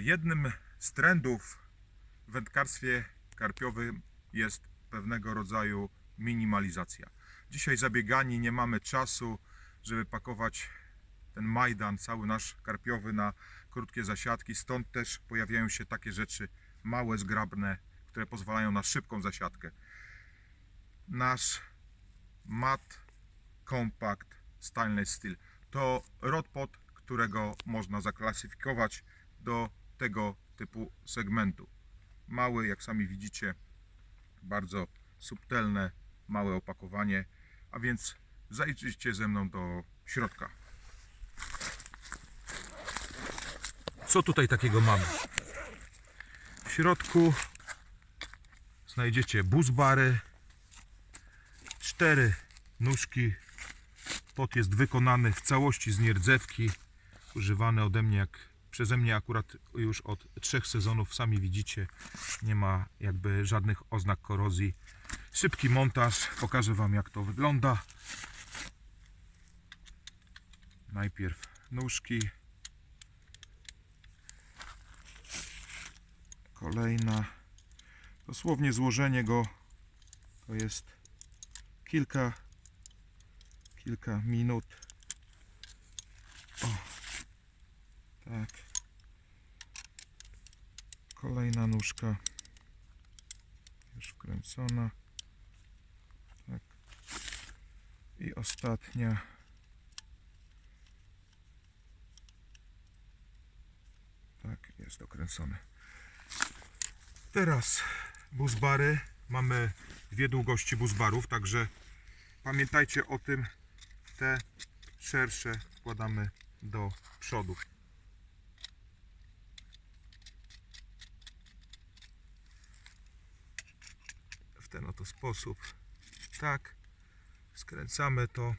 Jednym z trendów w wędkarstwie karpiowym jest pewnego rodzaju minimalizacja. Dzisiaj zabiegani nie mamy czasu, żeby pakować ten majdan, cały nasz karpiowy na krótkie zasiadki, stąd też pojawiają się takie rzeczy małe, zgrabne, które pozwalają na szybką zasiadkę. Nasz mat compact stainless steel to rodpot, którego można zaklasyfikować do tego typu segmentu. Mały, jak sami widzicie, bardzo subtelne, małe opakowanie, a więc zajrzyjcie ze mną do środka. Co tutaj takiego mamy? W środku znajdziecie buzbary, cztery nóżki. Pot jest wykonany w całości z nierdzewki, używany ode mnie jak przeze mnie akurat już od trzech sezonów. Sami widzicie, nie ma jakby żadnych oznak korozji. Szybki montaż, pokażę Wam jak to wygląda. Najpierw nóżki. Kolejna. Dosłownie złożenie go to jest kilka kilka minut. O, tak. Kolejna nóżka już wkręcona. Tak. I ostatnia. Tak, jest dokręcone. Teraz buzbary. Mamy dwie długości buzbarów, także pamiętajcie o tym. Te szersze wkładamy do przodu. Ten oto sposób. Tak. Skręcamy to.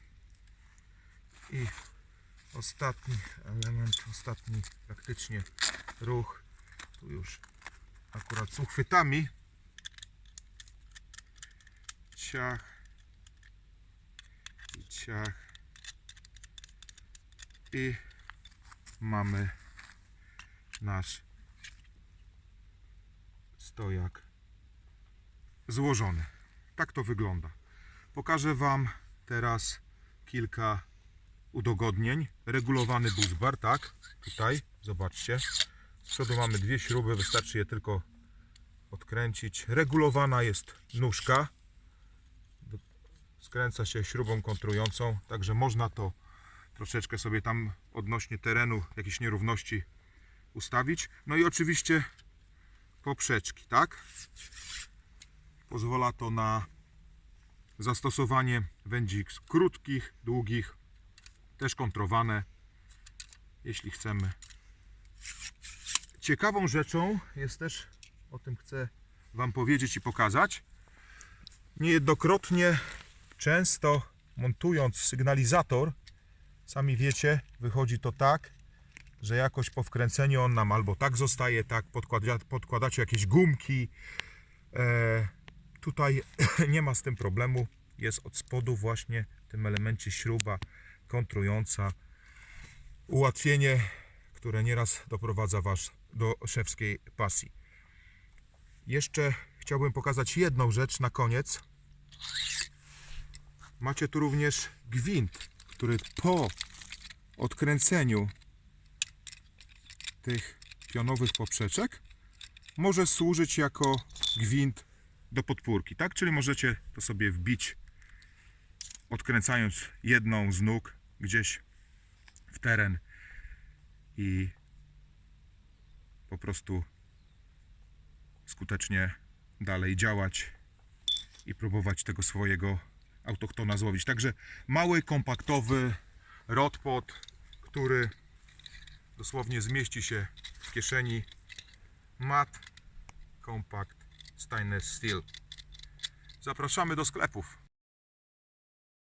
I ostatni element, ostatni praktycznie ruch. Tu już akurat z uchwytami. Ciach. I ciach. I mamy nasz stojak złożony. Tak to wygląda. Pokażę Wam teraz kilka udogodnień. Regulowany buzbar, tak? Tutaj, zobaczcie. Z przodu mamy dwie śruby, wystarczy je tylko odkręcić. Regulowana jest nóżka. Skręca się śrubą kontrującą, także można to troszeczkę sobie tam odnośnie terenu, jakieś nierówności ustawić. No i oczywiście poprzeczki, tak? Pozwala to na zastosowanie wędzik krótkich, długich, też kontrowane, jeśli chcemy. Ciekawą rzeczą jest też, o tym chcę Wam powiedzieć i pokazać, niejednokrotnie, często montując sygnalizator, sami wiecie, wychodzi to tak, że jakoś po wkręceniu on nam albo tak zostaje, tak, podkłada, podkładacie jakieś gumki. E, tutaj nie ma z tym problemu. Jest od spodu właśnie w tym elemencie śruba kontrująca. Ułatwienie, które nieraz doprowadza Was do szewskiej pasji. Jeszcze chciałbym pokazać jedną rzecz na koniec. Macie tu również gwint, który po odkręceniu tych pionowych poprzeczek może służyć jako gwint do podpórki, tak? Czyli możecie to sobie wbić odkręcając jedną z nóg gdzieś w teren i po prostu skutecznie dalej działać i próbować tego swojego autochtona złowić. Także mały, kompaktowy rodpot, który dosłownie zmieści się w kieszeni. Mat Compact Stainless Steel. Zapraszamy do sklepów.